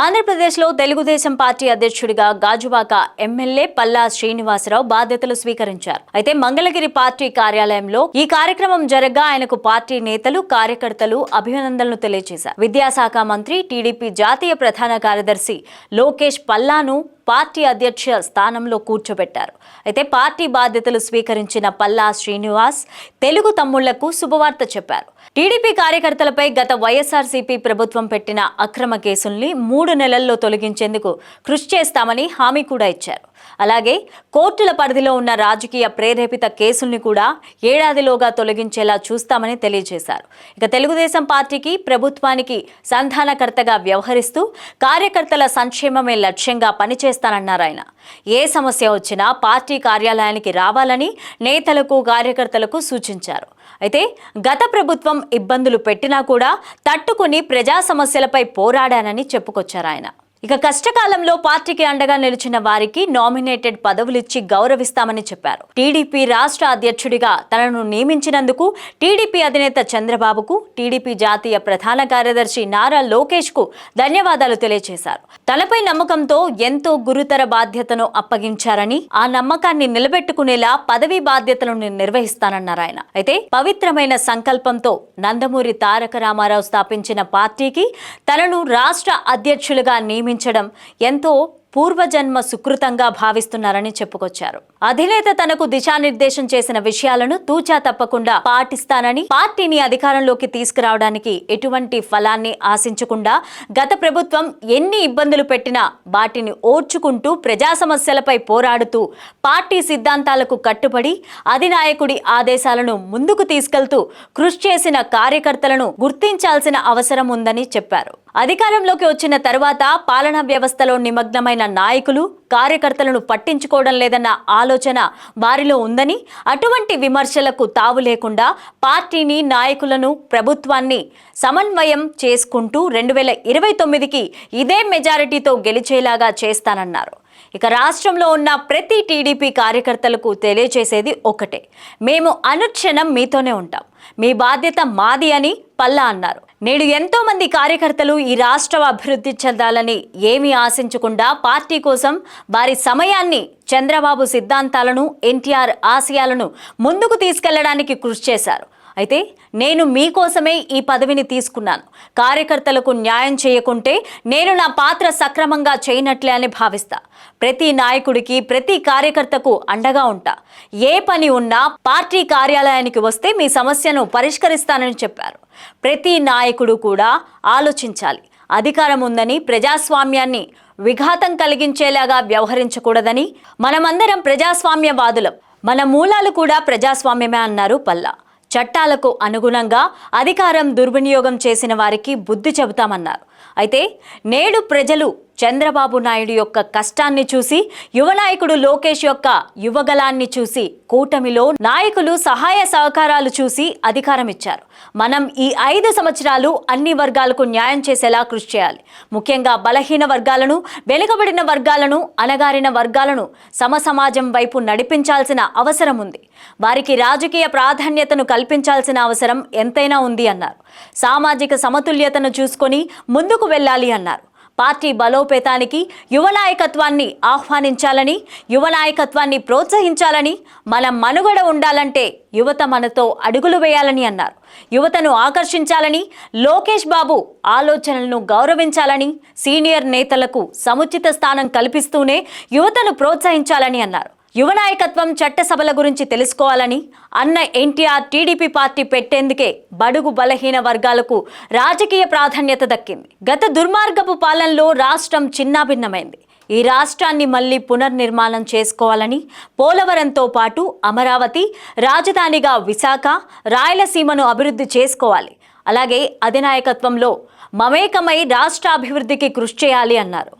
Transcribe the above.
ఆంధ్రప్రదేశ్లో తెలుగుదేశం పార్టీ అధ్యక్షుడిగా గాజువాక ఎమ్మెల్యే పల్లా శ్రీనివాసరావు బాధ్యతలు స్వీకరించారు. అయితే మంగళగిరి పార్టీ కార్యాలయంలో ఈ కార్యక్రమం జరగ్గా ఆయనకు పార్టీ నేతలు కార్యకర్తలు అభినందనలు తెలియజేశారు. విద్యాశాఖ మంత్రి టీడీపీ జాతీయ ప్రధాన కార్యదర్శి లోకేష్ పల్లాను పార్టీ అధ్యక్ష స్థానంలో కూర్చోబెట్టారు. అయితే పార్టీ బాధ్యతలు స్వీకరించిన పల్లా శ్రీనివాస్ తెలుగు తమ్ముళ్ళకు శుభవార్త చెప్పారు. టీడీపీ కార్యకర్తలపై గత వైఎస్ఆర్సీపీ ప్రభుత్వం పెట్టిన అక్రమ కేసుల్ని మూడు నెలల్లో తొలగించేందుకు కృషి చేస్తామని హామీ కూడా ఇచ్చారు. అలాగే కోర్టుల పరిధిలో ఉన్న రాజకీయ ప్రేరేపిత కేసుల్ని కూడా ఏడాదిలోగా తొలగించేలా చూస్తామని తెలియజేశారు. ఇక తెలుగుదేశం పార్టీకి ప్రభుత్వానికి సంధానకర్తగా వ్యవహరిస్తూ కార్యకర్తల సంక్షేమమే లక్ష్యంగా పనిచేస్తానన్నారు ఆయన. ఏ సమస్య వచ్చినా పార్టీ కార్యాలయానికి రావాలని నేతలకు కార్యకర్తలకు సూచించారు. అయితే గత ప్రభుత్వం ఇబ్బందులు పెట్టినా కూడా తట్టుకుని ప్రజా సమస్యలపై పోరాడానని చెప్పుకొచ్చారు ఆయన. ఇక కష్టకాలంలో పార్టీకి అండగా నిలిచిన వారికి నామినేటెడ్ పదవులిచ్చి గౌరవిస్తామని చెప్పారు. టీడీపీ రాష్ట్ర అధ్యక్షుడిగా తనను నియమించినందుకు టీడీపీ అధినేత చంద్రబాబుకు టీడీపీ జాతీయ ప్రధాన కార్యదర్శి నారా లోకేష్కు ధన్యవాదాలు తెలియజేశారు. తనపై నమ్మకంతో ఎంతో గురుతర బాధ్యతను అప్పగించారని ఆ నమ్మకాన్ని నిలబెట్టుకునేలా పదవీ బాధ్యతలను నిర్వహిస్తానన్నారు ఆయన. అయితే పవిత్రమైన సంకల్పంతో నందమూరి తారక రామారావు స్థాపించిన పార్టీకి తనను రాష్ట్ర అధ్యక్షులుగా నియమించడం ఎంతో పూర్వజన్మ సుకృతంగా భావిస్తున్నారని చెప్పుకొచ్చారు. అధినేత తనకు దిశానిర్దేశం చేసిన విషయాలను తూచా తప్పకుండా పాటిస్తానని పార్టీని అధికారంలోకి తీసుకురావడానికి ఎటువంటి ఫలాన్ని ఆశించకుండా గత ప్రభుత్వం ఎన్ని ఇబ్బందులు పెట్టినా వాటిని ఓర్చుకుంటూ ప్రజా సమస్యలపై పోరాడుతూ పార్టీ సిద్ధాంతాలకు కట్టుబడి అధినాయకుడి ఆదేశాలను ముందుకు తీసుకెళ్తూ కృషి చేసిన కార్యకర్తలను గుర్తించాల్సిన అవసరం ఉందని చెప్పారు. అధికారంలోకి వచ్చిన తర్వాత పాలనా వ్యవస్థలో నిమగ్నమైన నాయకులు కార్యకర్తలను పట్టించుకోవడం లేదన్న ఆలోచన వారిలో ఉందని అటువంటి విమర్శలకు తావు లేకుండా పార్టీని నాయకులను ప్రభుత్వాన్ని సమన్వయం చేసుకుంటూ రెండు వేల ఇరవై తొమ్మిదికి ఇదే మెజారిటీతో గెలిచేలాగా చేస్తానన్నారు. ఇక రాష్ట్రంలో ఉన్న ప్రతి టీడీపీ కార్యకర్తలకు తెలియచేసేది ఒకటే. మేము అనుక్షణం మీతోనే ఉంటాం. మీ బాధ్యత మాది అని పల్లా అన్నారు. నేడు ఎంతో మంది కార్యకర్తలు ఈ రాష్ట్ర అభివృద్ధి చెందాలని ఏమీ ఆశించకుండా పార్టీ కోసం వారి సమయాన్ని చంద్రబాబు సిద్ధాంతాలను ఎన్టీఆర్ ఆశయాలను ముందుకు తీసుకెళ్ళడానికి కృషి చేశారు. అయితే నేను మీకోసమే ఈ పదవిని తీసుకున్నాను. కార్యకర్తలకు న్యాయం చేయకుంటే నేను నా పాత్ర సక్రమంగా చేయనట్లే అని భావిస్తా. ప్రతి నాయకుడికి ప్రతి కార్యకర్తకు అండగా ఉంటా. ఏ పని ఉన్నా పార్టీ కార్యాలయానికి వస్తే మీ సమస్యను పరిష్కరిస్తానని చెప్పారు. ప్రతి నాయకుడు కూడా ఆలోచించాలి. అధికారం ఉందని ప్రజాస్వామ్యాన్ని విఘాతం కలిగించేలాగా వ్యవహరించకూడదని మనమందరం ప్రజాస్వామ్యవాదులం. మన మూలాలు కూడా ప్రజాస్వామ్యమే అన్నారు పల్లా. చట్టాలకు అనుగుణంగా అధికారం దుర్వినియోగం చేసిన వారికి బుద్ధి చెబుతామన్నారు. అయితే నేడు ప్రజలు చంద్రబాబు నాయుడు యొక్క కష్టాన్ని చూసి యువనాయకుడు లోకేష్ యొక్క యువగలాన్ని చూసి కూటమిలో నాయకులు సహాయ సహకారాలు చూసి అధికారం ఇచ్చారు. మనం ఈ ఐదు సంవత్సరాలు అన్ని వర్గాలకు న్యాయం చేసేలా కృషి చేయాలి. ముఖ్యంగా బలహీన వర్గాలను వెనుకబడిన వర్గాలను అనగారిన వర్గాలను సమసమాజం వైపు నడిపించాల్సిన అవసరం ఉంది. వారికి రాజకీయ ప్రాధాన్యతను కల్పించాల్సిన అవసరం ఎంతైనా ఉంది అన్నారు. సామాజిక సమతుల్యతను చూసుకొని ముందుకు వెళ్ళాలి అన్నారు. పార్టీ బలోపేతానికి యువ నాయకత్వాన్ని ఆహ్వానించాలని యువ నాయకత్వాన్ని ప్రోత్సహించాలని మన మనుగడ ఉండాలంటే యువత మనతో అడుగులు వేయాలని అన్నారు. యువతను ఆకర్షించాలని లోకేష్ బాబు ఆలోచనలను గౌరవించాలని సీనియర్ నేతలకు సముచిత స్థానం కల్పిస్తూనే యువతను ప్రోత్సహించాలని అన్నారు. యువ నాయకత్వం చట్టసభల గురించి తెలుసుకోవాలని అన్న ఎన్టీఆర్ టీడీపీ పార్టీ పెట్టేందుకే బడుగు బలహీన వర్గాలకు రాజకీయ ప్రాధాన్యత దక్కింది. గత దుర్మార్గపు పాలనలో రాష్ట్రం చిన్నాభిన్నమైంది. ఈ రాష్ట్రాన్ని మళ్ళీ పునర్నిర్మాణం చేసుకోవాలని పోలవరంతో పాటు అమరావతి రాజధానిగా విశాఖ రాయలసీమను అభివృద్ధి చేసుకోవాలి. అలాగే అధినాయకత్వంలో మమేకమై రాష్ట్ర అభివృద్ధికి కృషి చేయాలి అన్నారు.